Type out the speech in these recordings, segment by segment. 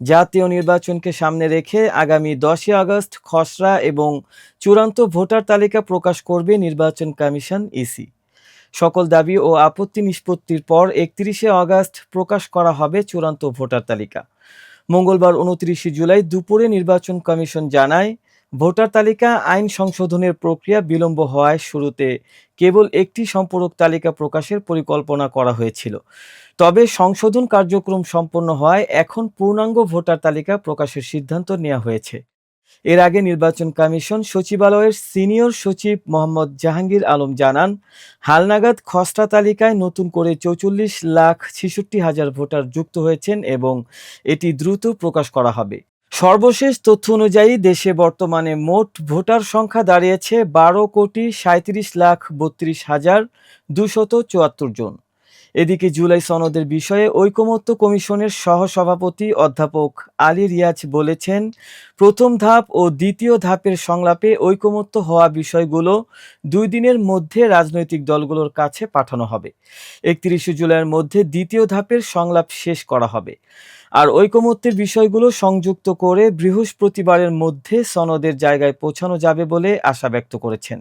জাতীয় নির্বাচনকে সামনে রেখে আগামী দশই আগস্ট খসড়া এবং চূড়ান্ত ভোটার তালিকা প্রকাশ করবে নির্বাচন কমিশন ইসি। সকল দাবি ও আপত্তি নিষ্পত্তির পর একত্রিশে আগস্ট প্রকাশ করা হবে চূড়ান্ত ভোটার তালিকা। মঙ্গলবার উনত্রিশে জুলাই দুপুরে নির্বাচন কমিশন জানায় ভোটার তালিকা আইন সংশোধনের প্রক্রিয়া বিলম্ব হওয়ায় শুরুতে কেবল একটি সম্পূরক তালিকা প্রকাশের পরিকল্পনা করা হয়েছিল। তবে সংশোধন কার্যক্রম সম্পন্ন হওয়ায় এখন পূর্ণাঙ্গ ভোটার তালিকা প্রকাশের সিদ্ধান্ত নেওয়া হয়েছে। এর আগে নির্বাচন কমিশন সচিবালয়ের সিনিয়র সচিব মোহাম্মদ জাহাঙ্গীর আলম জানান হালনাগাদ খসড়া তালিকায় নতুন করে চৌচল্লিশ লাখ ছেষট্টি হাজার ভোটার যুক্ত হয়েছেন এবং এটি দ্রুত প্রকাশ করা হবে। সর্বশেষ তথ্য অনুযায়ী দেশে বর্তমানে মোট ভোটার সংখ্যা দাঁড়িয়েছে বারো কোটি সাঁত্রিশ লাখ বত্রিশ হাজার দুশত চুয়াত্তর জন। এদিকে জুলাই সনদের বিষয়ে ঐকমত্য কমিশনের সহসভাপতি অধ্যাপক আলী রিয়াজ বলেছেন, প্রথম ধাপ ও দ্বিতীয় ধাপের সংলাপে ঐকমত্য হওয়া বিষয়গুলো দুই দিনের মধ্যে রাজনৈতিক দলগুলোর কাছে পাঠানো হবে। একত্রিশে জুলাইয়ের মধ্যে দ্বিতীয় ধাপের সংলাপ শেষ করা হবে। আর ঐকমত্যের বিষয়গুলো সংযুক্ত করে বৃহস্পতিবারের মধ্যে সনদের জায়গায় পৌঁছানো যাবে বলে আশা ব্যক্ত করেছেন।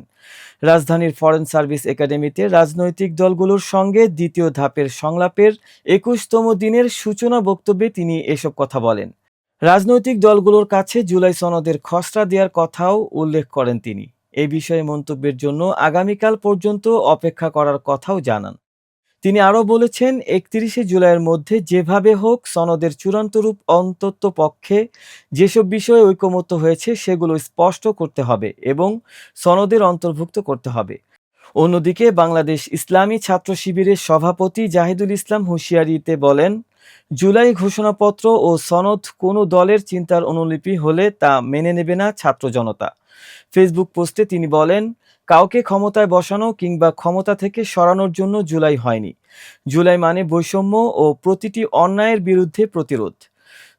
রাজধানীর ফরেন সার্ভিস একাডেমিতে রাজনৈতিক দলগুলোর সঙ্গে দ্বিতীয় ধাপের সংলাপের একুশতম দিনের সূচনা বক্তব্যে তিনি এসব কথা বলেন। রাজনৈতিক দলগুলোর কাছে জুলাই সনদের খসড়া দেওয়ার কথাও উল্লেখ করেন তিনি। এই বিষয়ে মন্তব্যের জন্য আগামীকাল পর্যন্ত অপেক্ষা করার কথাও জানান। তিনি আরও বলেছেন, একত্রিশে জুলাইয়ের মধ্যে যেভাবে হোক সনদের চূড়ান্ত রূপ অন্তত পক্ষে যেসব বিষয়ে ঐকমত্য হয়েছে সেগুলো স্পষ্ট করতে হবে এবং সনদের অন্তর্ভুক্ত করতে হবে। অন্যদিকে বাংলাদেশ ইসলামী ছাত্র শিবিরের সভাপতি জাহিদুল ইসলাম হুঁশিয়ারিতে বলেন, জুলাই ঘোষণাপত্র ও সনদ কোনো দলের চিন্তার অনুলিপি হলে তা মেনে নেবে না ছাত্র জনতা। ফেসবুক পোস্টে তিনি বলেন কাউকে ক্ষমতায় বসানো কিংবা ক্ষমতা থেকে সরানোর জন্য জুলাই হয়নি। জুলাই মানে বৈষম্য ও প্রতিটি অন্যায়ের বিরুদ্ধে প্রতিরোধ।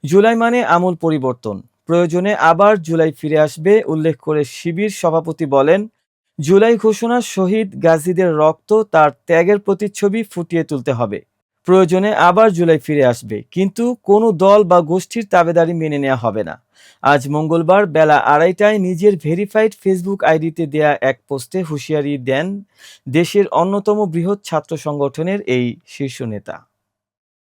জুলাই মানে আমূল পরিবর্তন। প্রয়োজনে আবার জুলাই ফিরে আসবে, উল্লেখ করে শিবির সভাপতি বলেন, জুলাই ঘোষণা শহীদ গাজীদের রক্ত, তার ত্যাগের প্রতিচ্ছবি ফুটিয়ে তুলতে হবে। প্রয়োজনে আবার জুলাই ফিরে আসবে, কিন্তু কোনো দল বা গোষ্ঠীর তাবেদারি মেনে নেওয়া হবে না। আজ মঙ্গলবার বেলা আড়াইটায় নিজের ভেরিফাইড ফেসবুক আইডিতে দেয়া এক পোস্টে হুঁশিয়ারি দেন দেশের অন্যতম বৃহৎ ছাত্র সংগঠনের এই শীর্ষ নেতা।